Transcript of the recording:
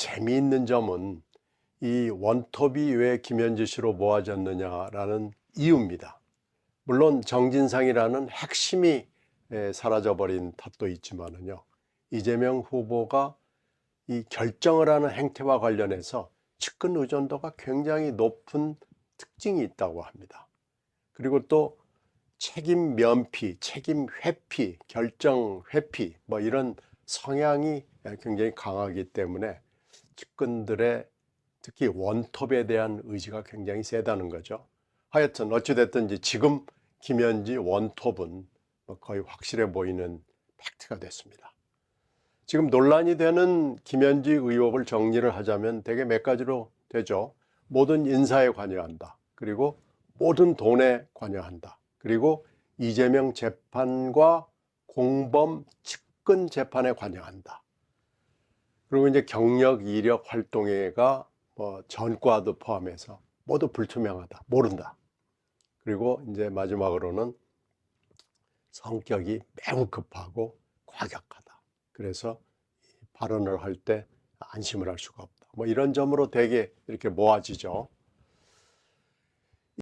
재미있는 점은 이 원톱이 왜 김현지 씨로 모아졌느냐라는 이유입니다. 물론 정진상이라는 핵심이 에, 사라져버린 탓도 있지만은요. 이재명 후보가 이 결정을 하는 행태와 관련해서 측근 의존도가 굉장히 높은 특징이 있다고 합니다. 그리고 또 책임 면피, 책임 회피, 결정 회피 뭐 이런 성향이 굉장히 강하기 때문에 측근들의 특히 원톱에 대한 의지가 굉장히 세다는 거죠. 하여튼 어찌됐든지 지금 김현지 원톱은 뭐 거의 확실해 보이는 팩트가 됐습니다. 지금 논란이 되는 김현지 의혹을 정리를 하자면 대개 몇 가지로 되죠. 모든 인사에 관여한다. 그리고 모든 돈에 관여한다. 그리고 이재명 재판과 공범 측근 재판에 관여한다. 그리고 이제 경력, 이력, 활동회가 뭐 전과도 포함해서 모두 불투명하다. 모른다. 그리고 이제 마지막으로는 성격이 매우 급하고 과격하다. 그래서 발언을 할 때 안심을 할 수가 없다. 뭐 이런 점으로 되게 이렇게 모아지죠.